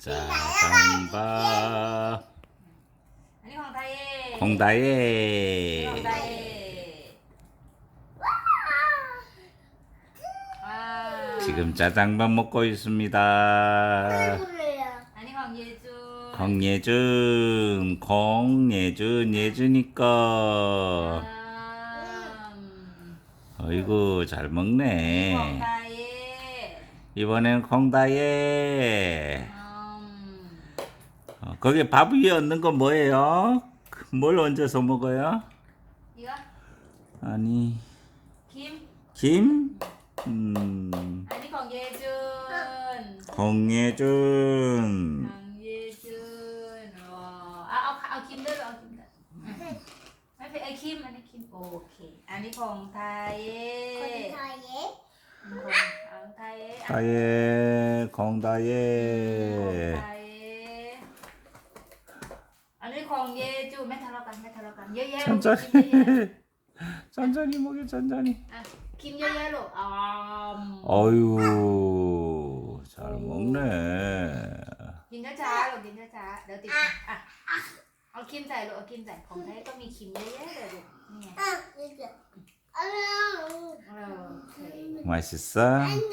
짜장바 공다예 지금 짜장밥 먹고 있습니다. 공예준 공예준 예준이꺼. 어이구 잘 먹네. 이번엔 콩다예 거기에 밥 위에 얹는 건 뭐예요? 뭘 얹어서 먹어요? 이거? 아니 김? 김? 음, 아니 공예준. 공예준 김 아니 김, 오케이. 아니 공타예. 공타예. 공다예 공다예 เย่อันนี้ของเยจูไม่ทะเลาะกันไม่ทะเลาะกันเยอะแยะลูกคิมเยอะแยะ 천천히 먹여 천천히 อ่ะคิมเยอะแยะลูกอ๋อ 어유 잘 먹네 กินช้าๆลูกกินช้าๆเดี๋ยวติดอ่ะเอาคิมใส่ลูกเอาคิมใส่ของไทยก็มีคิมเยอะแยะเลยลูกนี่ไงเออโอเค 맛있어? อ่ะ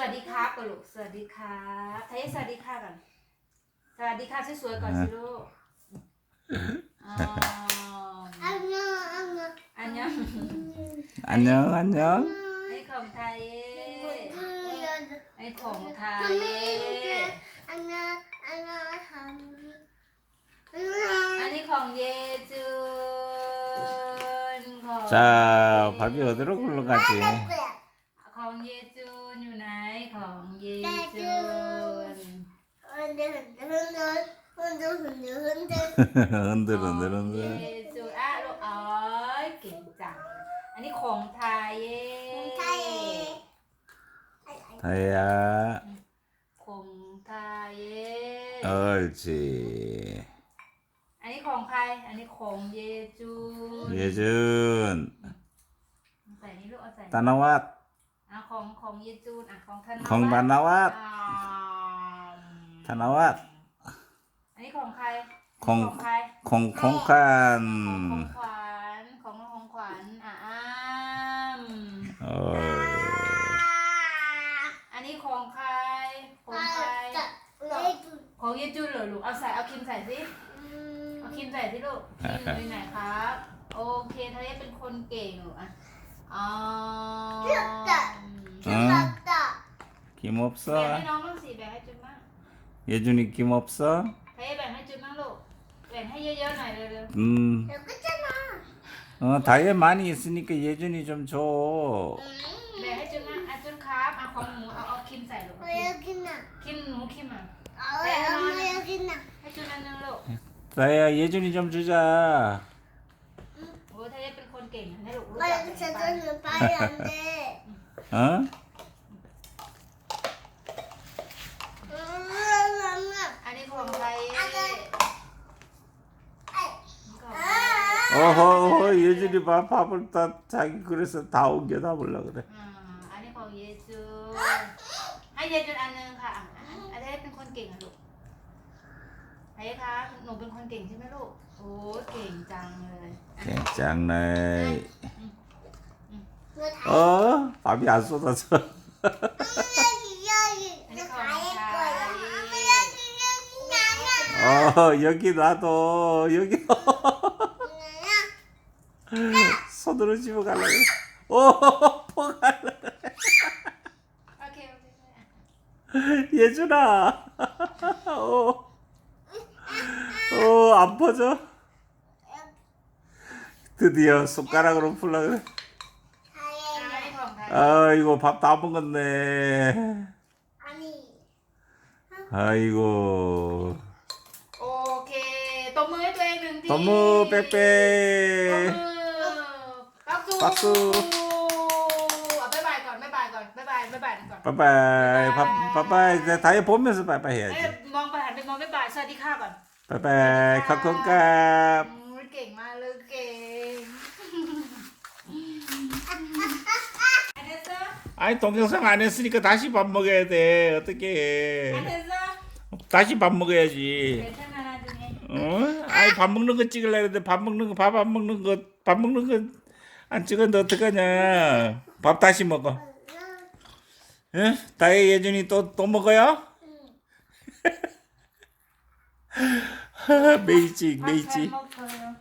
วัสดีครับก่อนลูกสวัสดีครับไทยสวัสดีค่ะก่อนสวัสดีค่ะสวยๆก่อนสิลูกอ๋ออันยัง 안녕 안녕 ไอ้ของไทยไอ้ของไทยอันนี้ของเยจูนของ 자 밥이 어디로 굴러가지? 흔들 ของ 흔들 เย 흔들 จูนอ่ะลูกอ๋อยเก่งจัง อันนี้ของไทยเย่ 다혜야 ของไทยเย่ 옳지 อันนี้ของใคร อันนี้ของเยจูน 예준 ใส่นี่ลูกเอาใส่ 따나 ของของเยจูนอะของธนวัฒน์ของธนวัฒน์ธนวัฒน์อันนี้ของใครของใคร ของของกันของขวัญของของขวัญอะอ้ามอ้ยอันนี้ของใคร ของใคร ของเยจูนเหรอลูก เอาใส่ เอาครีมใส่สิ เอาครีมใส่สิลูกครีมอยู่ไหนครับ โอเคทะเลเป็นคนเก่งอะ อ๋อ 응? 김 แบ่ง 없어? ให้น้องบ้างสิแบ่งให้จุนบ้าง 예준이 김 없어? ทะเลแบ่งให้จุนบ้างลูก แบ่งให้เยอะๆหน่อยเร็ว 음, 어, 다혜 많이 있으니까 예준이 좀 줘. ๆ แบ่งให้จุนบ้างอ่ะจุนครับอ่ะของหนูเอาเอาคิมใส่ลูกคิมหนูคิมอ่ะ ให้จุนอันนึงลูก 다혜야 예준이 좀 주자. เก่งนะลูกรู้จักแบ่งปัน 어? อันนี้ของใคร 어허, 어허 예준이 밥, 밥을 다 자기 그래서 다 옮겨 다 먹려 그래. อ่าอันนี้ของเยจูให้เยจูอันนึงค่ะอ่ะอันนี้เป็นคนเก่งอะลูกไอ้คะหนูเป็นคนเก่งใช่ไหมลูก โอ้เก่งจังเลยอ่ะ 짱네. 어? 밥이 안 쏟아져. 어, 여기 나도 여기 손으로 집어 갈래. 오, 포갈래. 예준아. 어. 어. 안 퍼져. 드디어 손가락으로 풀라 그래. 아이고, 밥 다 먹었네. 아이고. โอเคตบมือให้ตัวเองหนึ่งที 너무 ตบ 빽빽. มือปักซู ปักซู เอาบ๊ายบายก่อนบ๊ายบายก่อนบ๊ายบายบ๊ายบายก่อน 빠빠이. 밥, 빠빠이. 내 다이 보면서 빠빠이 เอ้ย 해야지. มองไปหันไปมองบ๊ายบายสวัสดีค่ะก่อน 빠빠이. 카콘값. อืมเก่งมาก 아니 동영상 안 했으니까 다시 밥 먹어야 돼. 어떻게 안 해? 했어? 다시 밥 먹어야지. 괜찮아 나중에. 어? 아니 밥 먹는 거 찍으려 했는데 밥 먹는 거 밥 안 먹는 거 밥 먹는 거 안 찍었는데 어떡하냐. 밥 다시 먹어. 예? 다혜 예준이 또 또 먹어요? 메이징 밥 잘 메이징 먹어요.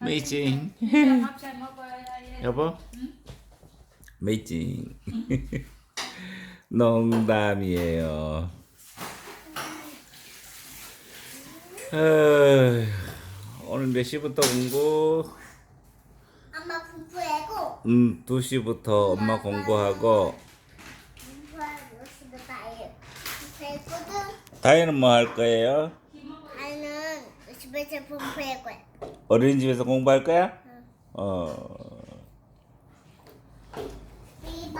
메이징 밥잘 먹어요. 예. 여보 메이징 농담이에요 어휴, 오늘 몇 시부터 공부? 엄마 공부하고 음, 2시부터 엄마 공부하고 공부하고 집에 가요. 공부했거든. 다혜는 뭐 할 거예요? 나는 집에서 공부할 거야. 어린이집에서 공부할 거야? 어...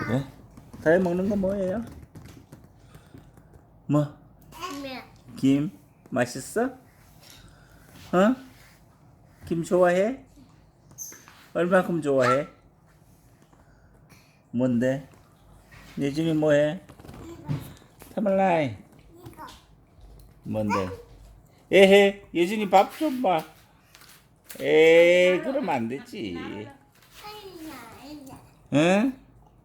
네? 다혜 먹는 거 뭐예요? 뭐? 김 맛있어? 어? 김 좋아해? 얼마큼 좋아해? 뭔데? 예준이 뭐해? 타말라이 뭔데? 에헤 예준이 밥 좀 봐. 에이 그러면 안 되지. 아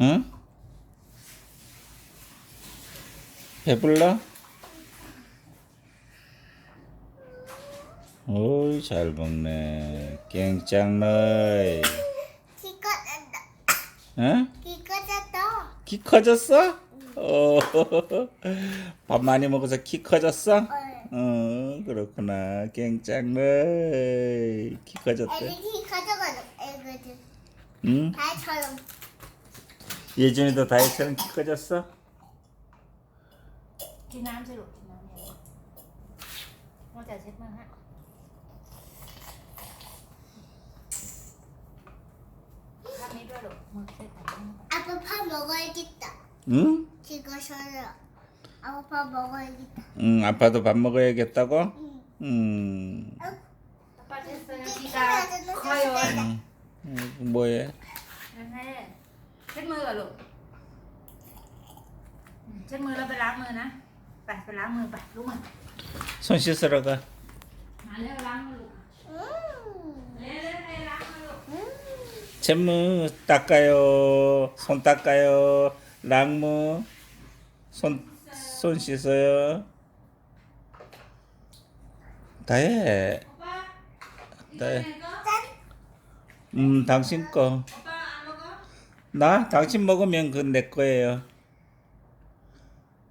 응? 배불러? 어이 잘 먹네 깽짱너이 키 커졌다. 응? 키 커졌다. 키 커졌어? 어, 밥 많이 먹어서 키 커졌어? 어. 어 그렇구나 깽짱너이 키 커졌대 애기 키 커져가지고 애기들 응? 달처럼 예준이도 다이처럼 키 커졌어? กินน้ำสิลูกกินน้ำเนี่ยว่าจะเช็ดมือให้ข้างนี้ด้วยลูกมือเช็ดก่อน 아빠 밥 먹어야겠다. 응? 지금 쉬어요. 아빠 밥 먹어야겠다. 응 아빠도 밥 먹어야겠다고? 응. 음 ป้าเช็ดเสื้อกีตาร์คอยโยน 음, 뭐해? นั่นแหละเช็ดมือก่อนลูกอืมเช็ดมือแล้วไปล้างมือนะ ไปไปล้างมือไปลูกมา 손 씻으러 가. มาเร็วล้างมือลูก 음. เร็วเร็วไปล้างมือลูก 음. 잼무 닦아요. 손 닦아요. 랑무 손, 손 씻어요. 다해. ป้า 다해. ก็ 음, 당신 거. ป้าเอาแล้วก็ 나? 당신 먹으면 그건 내 거예요.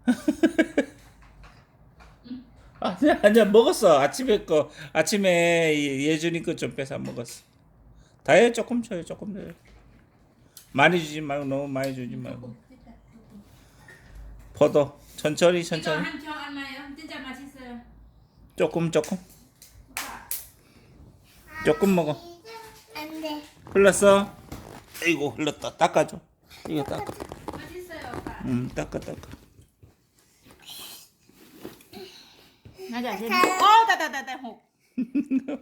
아니야, 네, 아니야, 먹었어. 아침에 거, 아침에 예준이 거 좀 뺏어 먹었어. 다이어 조금 줘요, 조금 줘요. 많이 주지 말고, 너무 많이 주지 말고. 포도, 천천히, 천천히. 한병 나요? 진짜 맛있어요. 조금, 조금. 조금 먹어. 안 돼. 흘렀어? 이거 흘렀다. 닦아줘. 이거 닦아. 응, 닦아, 닦아. 맞아, 재밌어. 따다다다, 혹.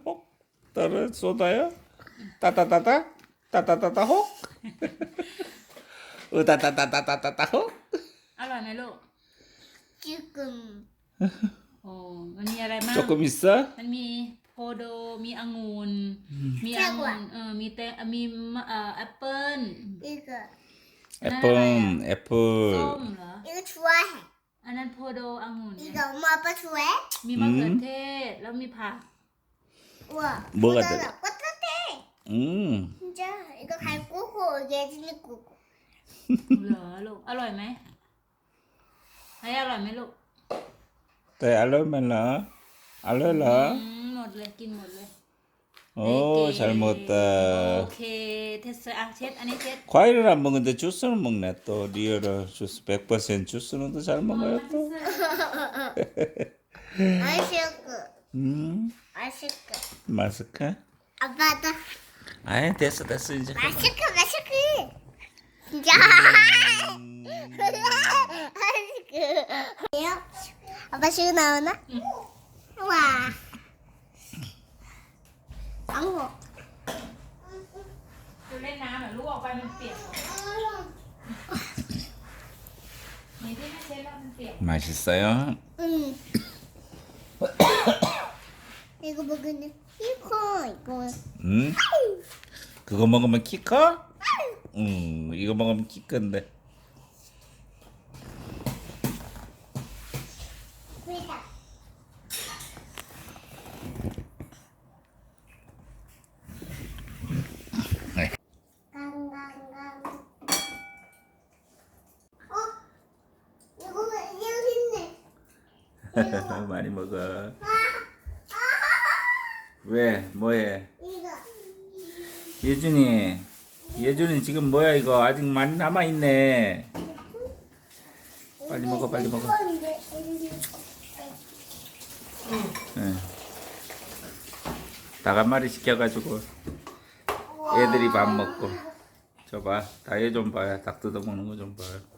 혹? 따라 쏟아요? 따다다다? 따다다다, 혹? 으다다다다다다다, 혹? 알아, 내로. 지금. 어, 언니 알아, 마. 조금 있어? 언니. โพโด มีองุ่น มีองุ่นเออ มีแตงมีมะเอ่อแอปเปิ้ล 이거 애플 ส้ 애플 มเหรอ 이거 좋아해. อันนั้นโพโดองุ่นไง 이거 엄마 아빠 좋아해? มีมะเขือเทศ แล้วมีผัก 우와. 뭐가 이거 들어? 똑같아. 음 진짜 이거 갈 거고 예진이 거고. เหรอลูก อร่อยไหมไอ้อร่อยไหมลูก 네 알로멜라 알로라 อืมหม ดเลย กินหมดเลย 오, 네 잘 개. 먹었다. 오케이 됐어요. 아, 셋 아니 셋. 과일을 안 먹는데 주스는 먹네 또 리얼 주스 100% 주스는 또 잘 먹어요 또. 맛있고 음 맛있고 마스크? 아빠도 아이 됐어 됐어 이제. 맛있고 맛있고 진짜 맛있고 아빠 지금 나오나? 와 망고 ดูเล่นน้ำเหรอลูกออกไปมันเปียกหมดนี่ที่ไม่เช็ดแล้วมันเปียก 맛있어요? 응 이거 먹으면 이거 이거 응? 그거 먹으면 키 커? 응 이거 먹으면 키 큰데. 많이 먹어. 왜? 뭐해? 예준이. 예준이 지금 뭐야 이거 아직 많이 남아 있네. 빨리 먹어 빨리 먹어. 응. 닭한 마리 시켜가지고 애들이 밥 먹고 저 봐 다얘 좀 봐요 닭 뜯어 먹는 거 좀 봐요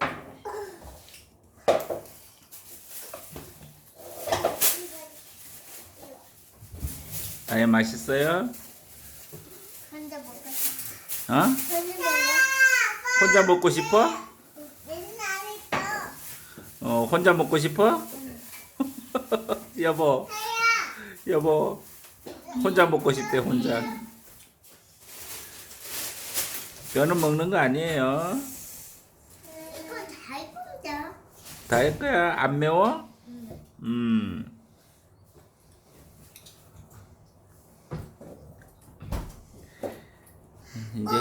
다얘 맛있어요? 혼자 먹고 싶어 어? 혼자 먹어 혼자 먹고 싶어? 맨날 있어 어 혼자 먹고 싶어? 여보 여보 혼자 먹고 싶대 혼자 뼈는 먹는 거 아니에요 이건 잘 굽자 다할 거야 안 매워? 음 이제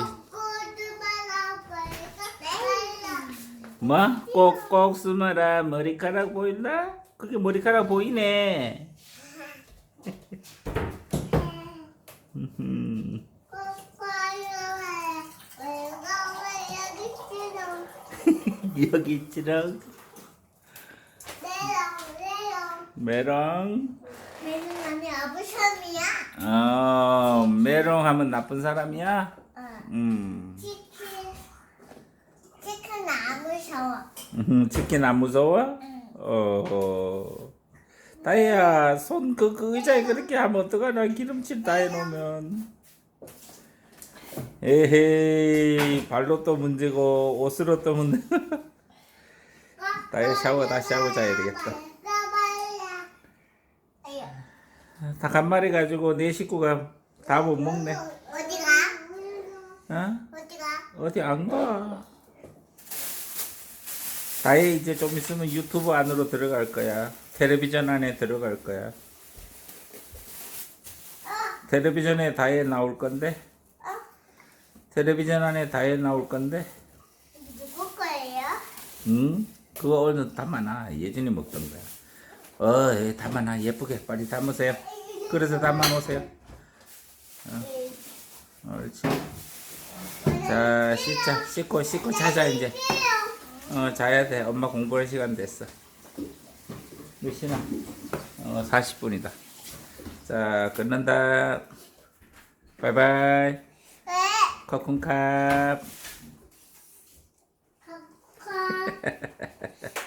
뭐? 꼭꼭 숨어라 머리카락 보인다? 그게 머리카락 보이네 음. 여기 있지롱 메롱 어 메롱 하면 나쁜 사람이야? 음. 음, 치킨 안 무서워? 어 다이야 손그 그 의자에 그렇게 하면 어떡하나 기름칠 다 해놓으면. 에헤이 발로 또 문제고 옷으로 또 문제 다이야 샤워 다시 하고 자야 되겠다. 닭 한 마리 가지고 네 식구가 다 못 먹네 어디가? 어? 어디 가? 어디 안 가? 다혜 이제 좀 있으면 유튜브 안으로 들어갈 거야. 텔레비전 안에 들어갈 거야. 텔레비전에 다혜 나올 건데. 텔레비전 안에 다혜 나올 건데. 누구 거예요? 응? 그거 오늘 담아놔. 예전에 먹던 거야. 어, 예, 담아놔. 예쁘게 빨리 담으세요. 그래서 담아 놓으세요. 어, 옳지. 자, 씻자. 씻고 씻고 자자 이제. 어 자야 돼. 엄마 공부할 시간 됐어. 몇 시나? 어 40분이다. 자 끊는다. 바이바이. 네. 커쿤캅. 컵.